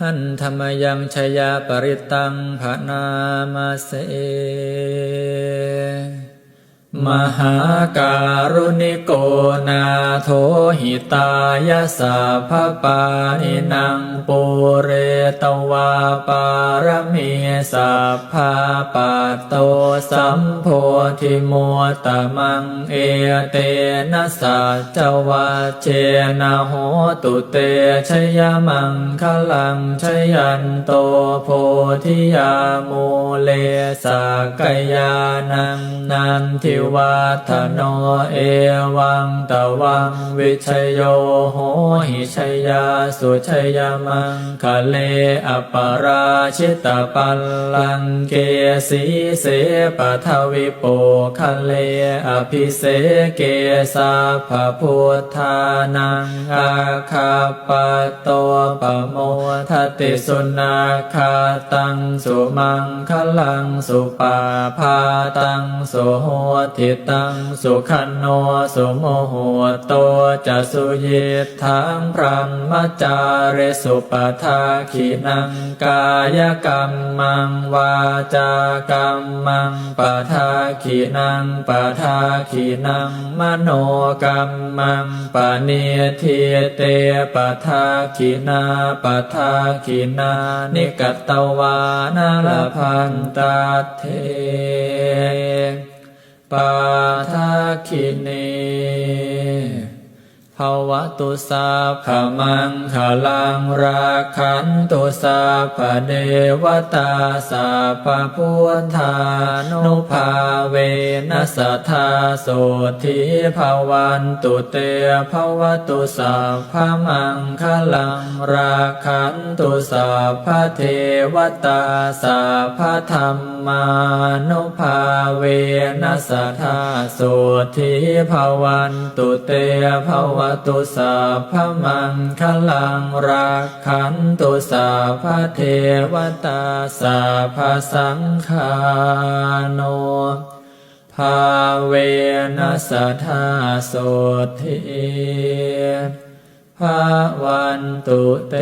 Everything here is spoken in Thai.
หันธรรมยังชยาปริตังภนามาเส มหาการุณิโกนาโทหิตายาสาภปานินางปุเรตวาปารมีสัพพาปัตโตสัมโพธิมัวตมังเอเตนะสัจวาเจนะโหตุเตชยมังคลังชยันโตโพธิยามูเลสากยานังนันทิวฒโนเอวังตวังวิชยโยโหหิชยาสุชยมังคะเลอปราชิตปัลลังเกสีเสปทวิโปคะเลอภิเสเกสาภพุทธานังอาคาปโตปโมทติสุนาคาตังสุมังคลังสุปาพาตังสุโหตตังสุขันโนสุโมโหโตจะสุยิทังพรหมจาเรสุปทาขีนังกายกรรมังวาจากรรมังปทาขีนังปทาขีนังมโนกรรมังปเนียทิเตปทาขีนาปทาขีนานิกตวานาลพันตาเท ปาทาคิเน ภาวะตุสาขมังขลังราคันตุสาพเดวตาสาพพุทธานุภาเวนัสธาโสทิภาวันตุเตภาวะตุสาพมังขลังราคันตุสาพเทวตาสาพธรรมานุภาเวนัสธาโสทิภาวันตุเตภาวะตุสาพมังคลังรักขันตุสาพเทวตาสาพสังฆาโนภาเวนัสทธาโสทิภาวันตุเต